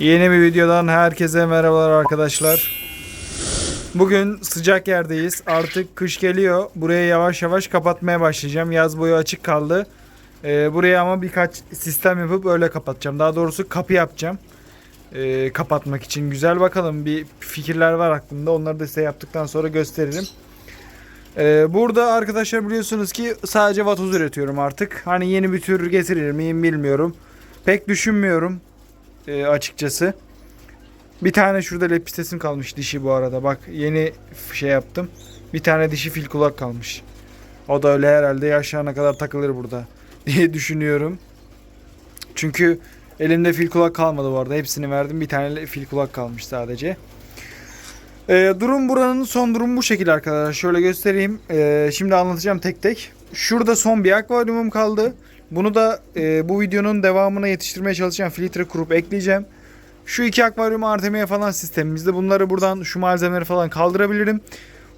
Yeni bir videodan herkese merhabalar arkadaşlar. Bugün sıcak yerdeyiz. Artık kış geliyor. Burayı yavaş yavaş kapatmaya başlayacağım. Yaz boyu açık kaldı. Ee, buraya ama birkaç sistem yapıp öyle kapatacağım. Daha doğrusu kapı yapacağım. Ee, kapatmak için. Güzel bakalım bir fikirler var aklımda. Onları da size yaptıktan sonra gösteririm. Ee, burada arkadaşlar biliyorsunuz ki sadece vatoz üretiyorum artık. Hani yeni bir tür getirir miyim bilmiyorum. Pek düşünmüyorum e, açıkçası. Bir tane şurada lepistesim kalmış dişi bu arada. Bak yeni şey yaptım. Bir tane dişi fil kulak kalmış. O da öyle herhalde yaşlarına kadar takılır burada diye düşünüyorum. Çünkü elimde fil kulak kalmadı bu arada. Hepsini verdim. Bir tane fil kulak kalmış sadece. Ee, durum buranın son durumu bu şekilde arkadaşlar. Şöyle göstereyim. Ee, şimdi anlatacağım tek tek. Şurada son bir akvaryumum kaldı. Bunu da e, bu videonun devamına yetiştirmeye çalışacağım. Filtre kurup ekleyeceğim. Şu iki akvaryum Artemia falan sistemimizde. Bunları buradan şu malzemeleri falan kaldırabilirim.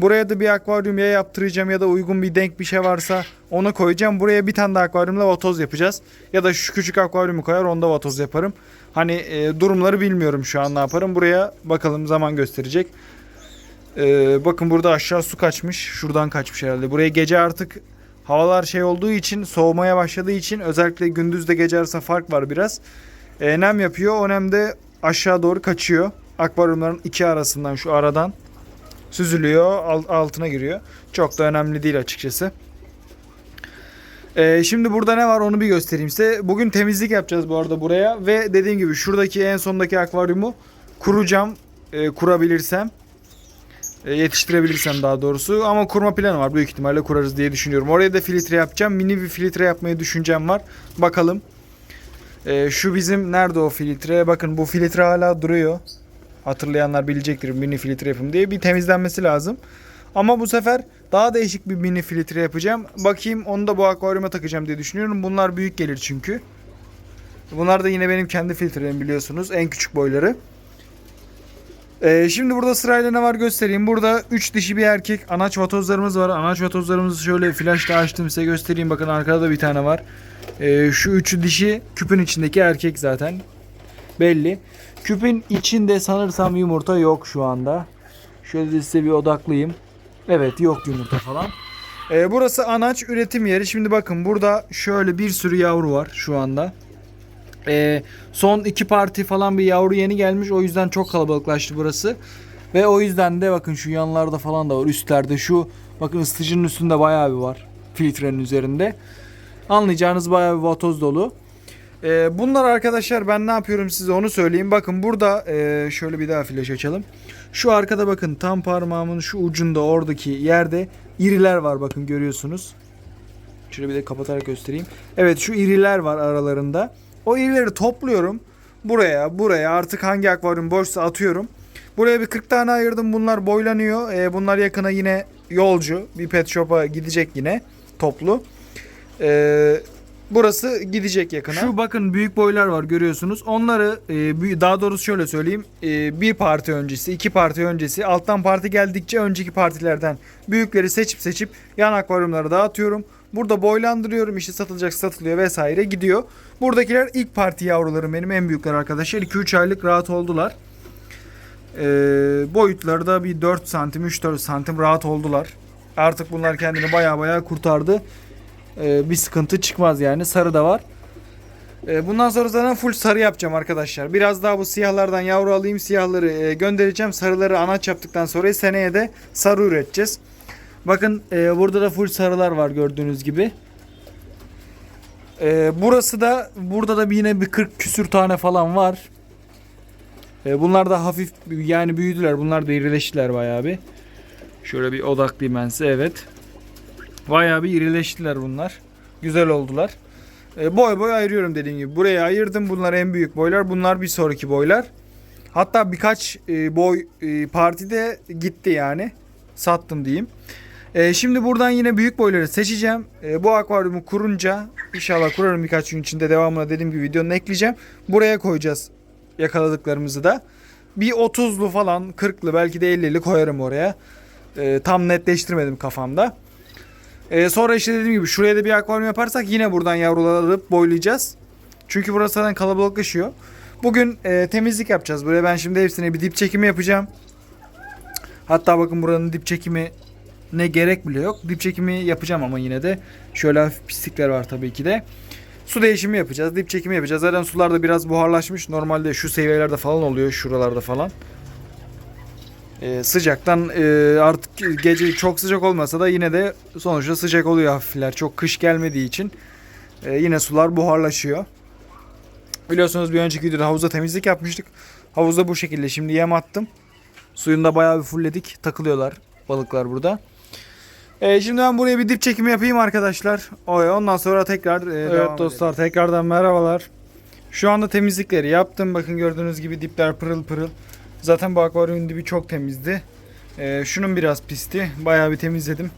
Buraya da bir akvaryum ya yaptıracağım ya da uygun bir denk bir şey varsa onu koyacağım. Buraya bir tane de akvaryumla vatoz yapacağız. Ya da şu küçük akvaryumu koyar onda vatoz yaparım. Hani e, durumları bilmiyorum şu an ne yaparım. Buraya bakalım zaman gösterecek. Ee, bakın burada aşağı su kaçmış. Şuradan kaçmış herhalde. Buraya gece artık havalar şey olduğu için soğumaya başladığı için özellikle gündüz de gece arasında fark var biraz. Ee, nem yapıyor. O nem de aşağı doğru kaçıyor. Akvaryumların iki arasından şu aradan süzülüyor. al- altına giriyor. Çok da önemli değil açıkçası. Ee, şimdi burada ne var onu bir göstereyim size. Bugün temizlik yapacağız bu arada buraya. Ve dediğim gibi şuradaki en sondaki akvaryumu kuracağım. e, kurabilirsem. E, yetiştirebilirsem daha doğrusu. Ama kurma planı var. Büyük ihtimalle kurarız diye düşünüyorum. Oraya da filtre yapacağım. Mini bir filtre yapmayı düşüncem var. Bakalım. E, şu bizim nerede o filtre? Bakın bu filtre hala duruyor. Hatırlayanlar bilecektir mini filtre yapım diye. Bir temizlenmesi lazım. Ama bu sefer daha değişik bir mini filtre yapacağım. Bakayım onu da bu akvaryuma takacağım diye düşünüyorum. Bunlar büyük gelir çünkü. Bunlar da yine benim kendi filtrelerim biliyorsunuz. En küçük boyları. Ee, şimdi burada sırayla ne var göstereyim. Burada 3 dişi bir erkek anaç vatozlarımız var. Anaç vatozlarımızı şöyle flashla açtım size göstereyim. Bakın arkada da bir tane var. Ee, şu üçü dişi küpün içindeki erkek zaten. Belli. Küpün içinde sanırsam yumurta yok şu anda. Şöyle de size bir odaklayayım. Evet yok yumurta falan. Ee, burası anaç üretim yeri. Şimdi bakın burada şöyle bir sürü yavru var şu anda. Ee, son iki parti falan bir yavru yeni gelmiş. O yüzden çok kalabalıklaştı burası. Ve o yüzden de bakın şu yanlarda falan da var. Üstlerde şu bakın ısıtıcının üstünde bayağı bir var. Filtrenin üzerinde. Anlayacağınız bayağı bir vatoz dolu. Ee, bunlar arkadaşlar ben ne yapıyorum size onu söyleyeyim. Bakın burada e, şöyle bir daha flash açalım. Şu arkada bakın tam parmağımın şu ucunda oradaki yerde iriler var bakın görüyorsunuz. Şöyle bir de kapatarak göstereyim. Evet şu iriler var aralarında. O irileri topluyorum. Buraya buraya artık hangi akvaryum boşsa atıyorum. Buraya bir 40 tane ayırdım. Bunlar boylanıyor. Ee, bunlar yakına yine yolcu. Bir pet shop'a gidecek yine toplu. Ee, burası gidecek yakına. Şu bakın büyük boylar var görüyorsunuz. Onları e, daha doğrusu şöyle söyleyeyim. E, bir parti öncesi, iki parti öncesi, alttan parti geldikçe önceki partilerden büyükleri seçip seçip yan akvaryumlara dağıtıyorum. Burada boylandırıyorum işte satılacak satılıyor vesaire gidiyor. Buradakiler ilk parti yavrularım benim en büyükler arkadaşlar. 2-3 aylık rahat oldular. Ee, boyutları da bir 4 santim 3-4 santim rahat oldular. Artık bunlar kendini baya baya kurtardı. Ee, bir sıkıntı çıkmaz yani. Sarı da var. Ee, bundan sonra zaten full sarı yapacağım arkadaşlar. Biraz daha bu siyahlardan yavru alayım. Siyahları e, göndereceğim. Sarıları anaç yaptıktan sonra seneye de sarı üreteceğiz. Bakın e, burada da full sarılar var gördüğünüz gibi. E, burası da burada da yine bir 40 küsür tane falan var. E, bunlar da hafif yani büyüdüler. Bunlar da irileştiler bayağı bir. Şöyle bir odaklayayım ben size evet. Bayağı bir irileştiler bunlar. Güzel oldular. E, boy boy ayırıyorum dediğim gibi. Buraya ayırdım. Bunlar en büyük boylar. Bunlar bir sonraki boylar. Hatta birkaç e, boy e, partide gitti yani. Sattım diyeyim. E, şimdi buradan yine büyük boyları seçeceğim. E, bu akvaryumu kurunca inşallah kurarım birkaç gün içinde devamına dediğim gibi videonun ekleyeceğim. Buraya koyacağız yakaladıklarımızı da. Bir 30'lu falan 40'lı belki de 50'li koyarım oraya. E, tam netleştirmedim kafamda. E, sonra işte dediğim gibi şuraya da bir akvaryum yaparsak yine buradan yavruları alıp boylayacağız. Çünkü burası zaten kalabalıklaşıyor. Bugün e, temizlik yapacağız buraya. Ben şimdi hepsine bir dip çekimi yapacağım. Hatta bakın buranın dip çekimi ne gerek bile yok. Dip çekimi yapacağım ama yine de şöyle hafif pislikler var tabii ki de. Su değişimi yapacağız. Dip çekimi yapacağız. Zaten sular da biraz buharlaşmış. Normalde şu seviyelerde falan oluyor. Şuralarda falan. Ee, sıcaktan e, artık gece çok sıcak olmasa da yine de sonuçta sıcak oluyor hafifler. Çok kış gelmediği için e, yine sular buharlaşıyor. Biliyorsunuz bir önceki videoda havuzda temizlik yapmıştık. Havuzda bu şekilde şimdi yem attım. Suyunu da bayağı bir fullledik. Takılıyorlar balıklar burada. Ee, şimdi ben buraya bir dip çekimi yapayım arkadaşlar. Oy, Ondan sonra tekrar e, Evet dostlar tekrardan merhabalar. Şu anda temizlikleri yaptım. Bakın gördüğünüz gibi dipler pırıl pırıl. Zaten bu akvaryumun dibi çok temizdi. Ee, şunun biraz pisti. Bayağı bir temizledim.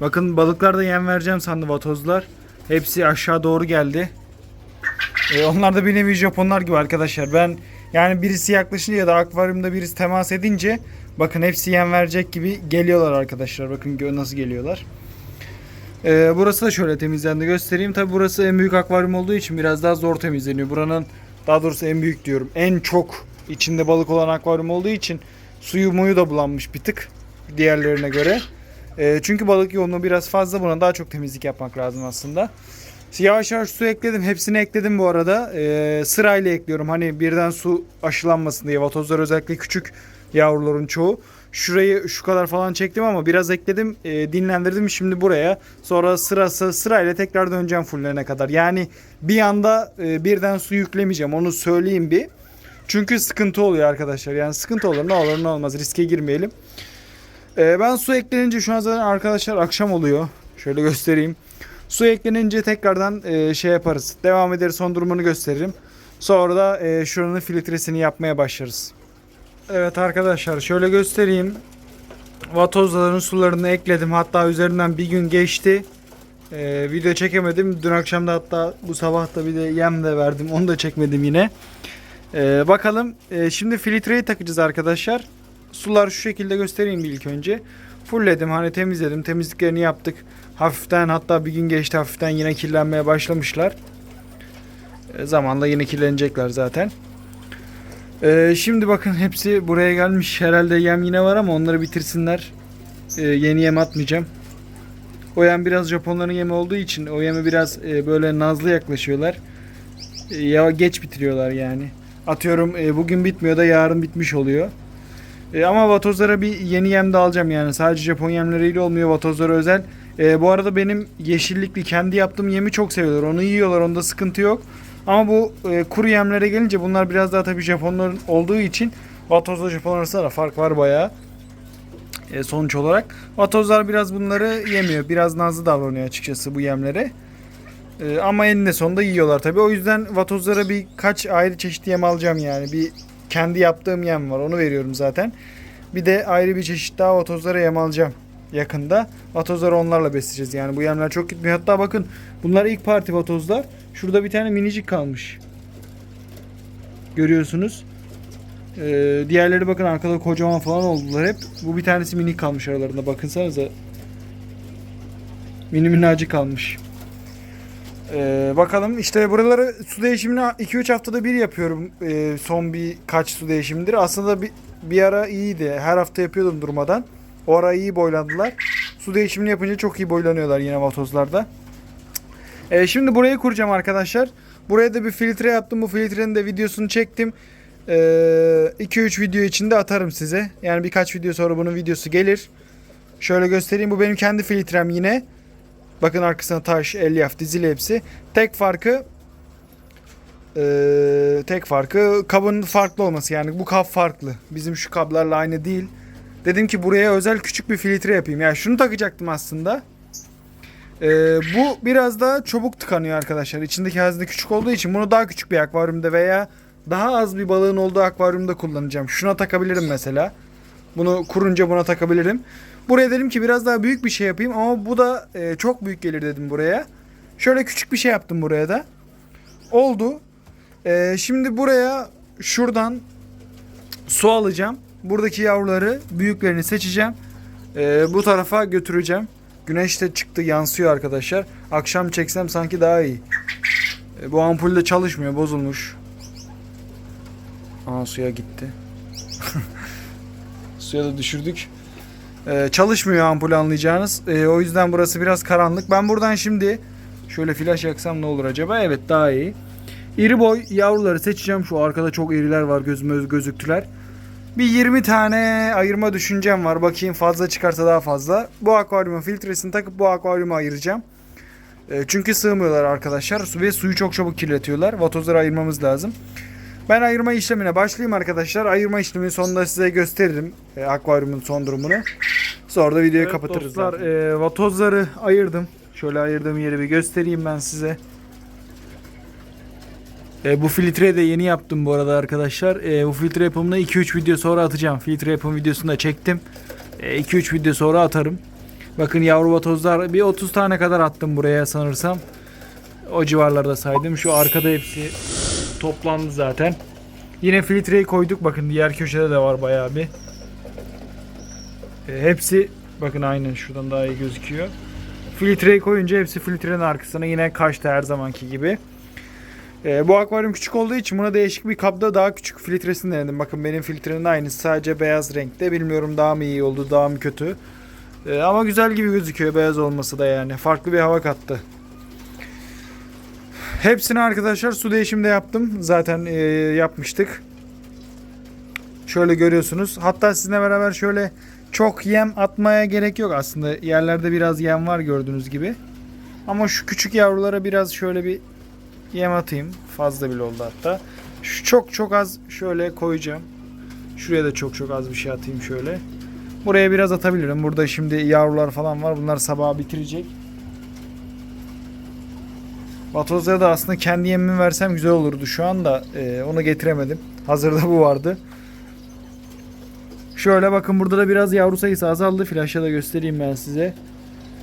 Bakın balıklar da yem vereceğim sandı vatozlar. Hepsi aşağı doğru geldi. Ee, onlar da bir nevi Japonlar gibi arkadaşlar. Ben yani birisi yaklaşınca ya da akvaryumda birisi temas edince bakın hepsi yem verecek gibi geliyorlar arkadaşlar. Bakın nasıl geliyorlar. Ee, burası da şöyle temizlendi göstereyim. Tabi burası en büyük akvaryum olduğu için biraz daha zor temizleniyor. Buranın daha doğrusu en büyük diyorum. En çok içinde balık olan akvaryum olduğu için suyu muyu da bulanmış bir tık diğerlerine göre. Ee, çünkü balık yoğunluğu biraz fazla. Buna daha çok temizlik yapmak lazım aslında. Yavaş yavaş su ekledim. Hepsini ekledim bu arada. Ee, sırayla ekliyorum. Hani birden su aşılanmasın diye. Vatozlar özellikle küçük yavruların çoğu. Şurayı şu kadar falan çektim ama biraz ekledim. e, dinlendirdim şimdi buraya. Sonra sırası sırayla tekrar döneceğim fullerine kadar. Yani bir anda e, birden su yüklemeyeceğim. Onu söyleyeyim bir. Çünkü sıkıntı oluyor arkadaşlar. Yani sıkıntı olur ne olur ne olmaz riske girmeyelim. Ee, ben su eklenince şu an zaten arkadaşlar akşam oluyor. Şöyle göstereyim. Su eklenince tekrardan e, şey yaparız. Devam ederiz son durumunu gösteririm. Sonra da e, şuranın filtresini yapmaya başlarız. Evet arkadaşlar şöyle göstereyim. Vatozların sularını ekledim. Hatta üzerinden bir gün geçti. E, video çekemedim. Dün akşam da hatta bu sabah da bir de yem de verdim. Onu da çekmedim yine. E, bakalım. E, şimdi filtreyi takacağız arkadaşlar. Sular şu şekilde göstereyim ilk önce. Fullledim hani temizledim. Temizliklerini yaptık. Hafiften hatta bir gün geçti hafiften yine kirlenmeye başlamışlar. E, zamanla yine kirlenecekler zaten. E, şimdi bakın hepsi buraya gelmiş. Herhalde yem yine var ama onları bitirsinler. E, yeni yem atmayacağım. O yem biraz Japonların yemi olduğu için o yeme biraz e, böyle nazlı yaklaşıyorlar. E, ya geç bitiriyorlar yani. Atıyorum e, bugün bitmiyor da yarın bitmiş oluyor. E, ama vatozlara bir yeni yem de alacağım yani. Sadece Japon yemleriyle olmuyor vatozlara özel. E, bu arada benim yeşillikli kendi yaptığım yemi çok seviyorlar. Onu yiyorlar onda sıkıntı yok. Ama bu e, kuru yemlere gelince bunlar biraz daha tabii Japonların olduğu için vatozla Japon arasında da fark var bayağı. E, sonuç olarak. Vatozlar biraz bunları yemiyor. Biraz nazlı davranıyor açıkçası bu yemlere. E, ama eninde sonunda yiyorlar tabii. O yüzden vatozlara birkaç ayrı çeşit yem alacağım yani. Bir kendi yaptığım yem var. Onu veriyorum zaten. Bir de ayrı bir çeşit daha vatozlara yem alacağım yakında. Vatozları onlarla besleyeceğiz. Yani bu yemler çok gitmiyor. Hatta bakın bunlar ilk parti vatozlar. Şurada bir tane minicik kalmış. Görüyorsunuz. Ee, diğerleri bakın arkada kocaman falan oldular hep. Bu bir tanesi minik kalmış aralarında. Bakınsanıza. Mini minnacık kalmış. Ee, bakalım işte buraları su değişimini 2-3 haftada bir yapıyorum. Ee, son bir kaç su değişimidir. Aslında bir, bir ara iyiydi. Her hafta yapıyordum durmadan. O ara iyi boylandılar. Su değişimini yapınca çok iyi boylanıyorlar yine vatozlarda. Ee, şimdi burayı kuracağım arkadaşlar. Buraya da bir filtre yaptım. Bu filtrenin de videosunu çektim. 2-3 video içinde atarım size. Yani birkaç video sonra bunun videosu gelir. Şöyle göstereyim. Bu benim kendi filtrem yine. Bakın arkasına taş, elyaf, dizili hepsi. Tek farkı eee, tek farkı kabın farklı olması. Yani bu kap farklı. Bizim şu kablarla aynı değil. Dedim ki buraya özel küçük bir filtre yapayım. Yani şunu takacaktım aslında. Eee, bu biraz daha çabuk tıkanıyor arkadaşlar. İçindeki hazne küçük olduğu için bunu daha küçük bir akvaryumda veya daha az bir balığın olduğu akvaryumda kullanacağım. Şuna takabilirim mesela. Bunu kurunca buna takabilirim. Buraya dedim ki biraz daha büyük bir şey yapayım ama bu da e, çok büyük gelir dedim buraya. Şöyle küçük bir şey yaptım buraya da. Oldu. E, şimdi buraya şuradan su alacağım. Buradaki yavruları büyüklerini seçeceğim. E, bu tarafa götüreceğim. Güneş de çıktı yansıyor arkadaşlar. Akşam çeksem sanki daha iyi. E, bu ampul de çalışmıyor bozulmuş. Aa suya gitti. suya da düşürdük. Ee, çalışmıyor ampul anlayacağınız. Ee, o yüzden burası biraz karanlık. Ben buradan şimdi şöyle flash yaksam ne olur acaba? Evet daha iyi. İri boy yavruları seçeceğim. Şu arkada çok iriler var gözüme gözüktüler. Bir 20 tane ayırma düşüncem var. Bakayım fazla çıkarsa daha fazla. Bu akvaryumun filtresini takıp bu akvaryuma ayıracağım. E, çünkü sığmıyorlar arkadaşlar. Su ve suyu çok çabuk kirletiyorlar. Vatozları ayırmamız lazım. Ben ayırma işlemine başlayayım arkadaşlar. Ayırma işleminin sonunda size gösteririm. E, akvaryumun son durumunu. Sonra da videoyu kapatırız. Dostlar, e, vatozları ayırdım. Şöyle ayırdığım yeri bir göstereyim ben size. E, bu filtreyi de yeni yaptım bu arada arkadaşlar. E, bu filtre yapımını 2-3 video sonra atacağım. Filtre yapım videosunu da çektim. 2-3 video sonra atarım. Bakın yavru vatozlar bir 30 tane kadar attım buraya sanırsam. O civarlarda saydım. Şu arkada hepsi toplandı zaten. Yine filtreyi koyduk. Bakın diğer köşede de var bayağı bir. E, hepsi bakın aynen şuradan daha iyi gözüküyor. Filtreyi koyunca hepsi filtrenin arkasına yine kaçtı her zamanki gibi. Ee, bu akvaryum küçük olduğu için buna değişik bir kapta daha küçük filtresini denedim. Bakın benim filtrenin aynısı sadece beyaz renkte. Bilmiyorum daha mı iyi oldu daha mı kötü. Ee, ama güzel gibi gözüküyor beyaz olması da yani. Farklı bir hava kattı. Hepsini arkadaşlar su değişimde yaptım. Zaten e, yapmıştık. Şöyle görüyorsunuz. Hatta sizinle beraber şöyle çok yem atmaya gerek yok aslında. Yerlerde biraz yem var gördüğünüz gibi. Ama şu küçük yavrulara biraz şöyle bir yem atayım. Fazla bile oldu hatta. Şu çok çok az şöyle koyacağım. Şuraya da çok çok az bir şey atayım şöyle. Buraya biraz atabilirim. Burada şimdi yavrular falan var. Bunlar sabah bitirecek. Vatozlara da aslında kendi yemimi versem güzel olurdu şu anda. Ee, onu getiremedim. Hazırda bu vardı. Şöyle bakın burada da biraz yavru sayısı azaldı. Flaşla da göstereyim ben size.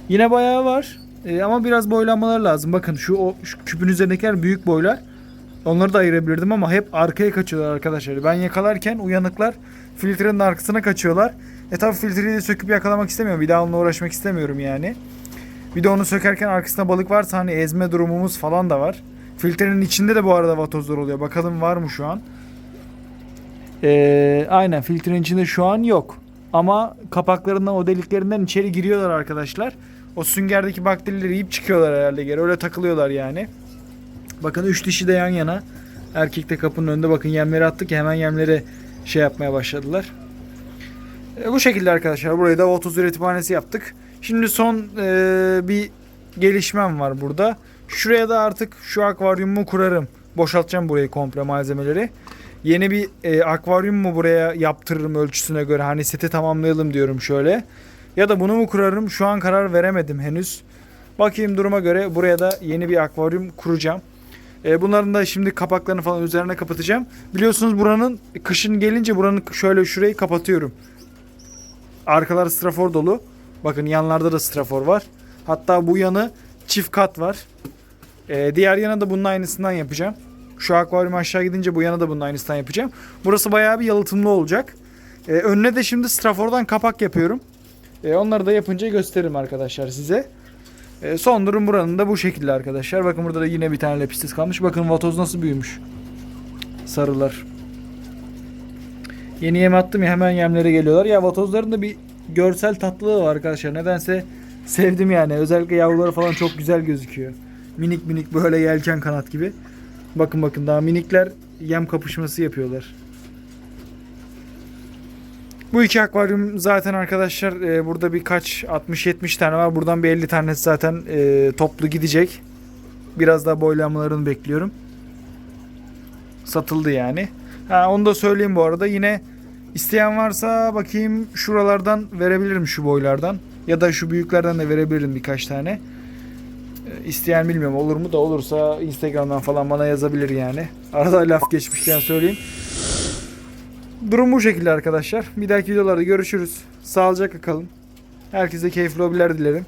Yine bayağı var. Ee, ama biraz boylanmaları lazım. Bakın şu, o, şu küpün üzerindekiler büyük boylar. Onları da ayırabilirdim ama hep arkaya kaçıyorlar arkadaşlar. Ben yakalarken uyanıklar filtrenin arkasına kaçıyorlar. E tabi filtreyi de söküp yakalamak istemiyorum. Bir daha onunla uğraşmak istemiyorum yani. Bir de onu sökerken arkasında balık varsa hani ezme durumumuz falan da var. Filtrenin içinde de bu arada vatozlar oluyor. Bakalım var mı şu an? Ee, aynen filtrenin içinde şu an yok. Ama kapaklarından o deliklerinden içeri giriyorlar arkadaşlar. O süngerdeki bakterileri yiyip çıkıyorlar herhalde geri. Öyle takılıyorlar yani. Bakın üç dişi de yan yana. Erkek de kapının önünde bakın yemleri attık hemen yemleri şey yapmaya başladılar. E, bu şekilde arkadaşlar burayı da 30 üretimhanesi yaptık. Şimdi son e, bir gelişmem var burada. Şuraya da artık şu akvaryumu kurarım. Boşaltacağım burayı komple malzemeleri. Yeni bir e, akvaryum mu buraya yaptırırım ölçüsüne göre. Hani seti tamamlayalım diyorum şöyle. Ya da bunu mu kurarım? Şu an karar veremedim henüz. Bakayım duruma göre buraya da yeni bir akvaryum kuracağım. E, bunların da şimdi kapaklarını falan üzerine kapatacağım. Biliyorsunuz buranın kışın gelince buranın şöyle şurayı kapatıyorum. Arkalar strafor dolu. Bakın yanlarda da strafor var. Hatta bu yanı çift kat var. E, diğer yana da bunun aynısından yapacağım. Şu akvaryum aşağı gidince bu yana da bunun aynısından yapacağım. Burası bayağı bir yalıtımlı olacak. E, önüne de şimdi strafordan kapak yapıyorum. E, onları da yapınca gösteririm arkadaşlar size. E, son durum buranın da bu şekilde arkadaşlar. Bakın burada da yine bir tane lepistis kalmış. Bakın vatoz nasıl büyümüş. Sarılar. Yeni yem attım ya hemen yemlere geliyorlar. Ya vatozların da bir görsel tatlılığı var arkadaşlar. Nedense sevdim yani. Özellikle yavruları falan çok güzel gözüküyor. Minik minik böyle yelken kanat gibi. Bakın bakın daha minikler yem kapışması yapıyorlar. Bu iki akvaryum zaten arkadaşlar e, burada birkaç 60-70 tane var. Buradan bir 50 tanesi zaten e, toplu gidecek. Biraz daha boylanmalarını bekliyorum. Satıldı yani. Ha, onu da söyleyeyim bu arada. Yine isteyen varsa bakayım şuralardan verebilirim şu boylardan. Ya da şu büyüklerden de verebilirim birkaç tane. E, isteyen bilmiyorum olur mu da olursa Instagram'dan falan bana yazabilir yani. Arada laf geçmişken söyleyeyim. Durum bu şekilde arkadaşlar. Bir dahaki videolarda görüşürüz. Sağlıcakla kalın. Herkese keyifli hobiler dilerim.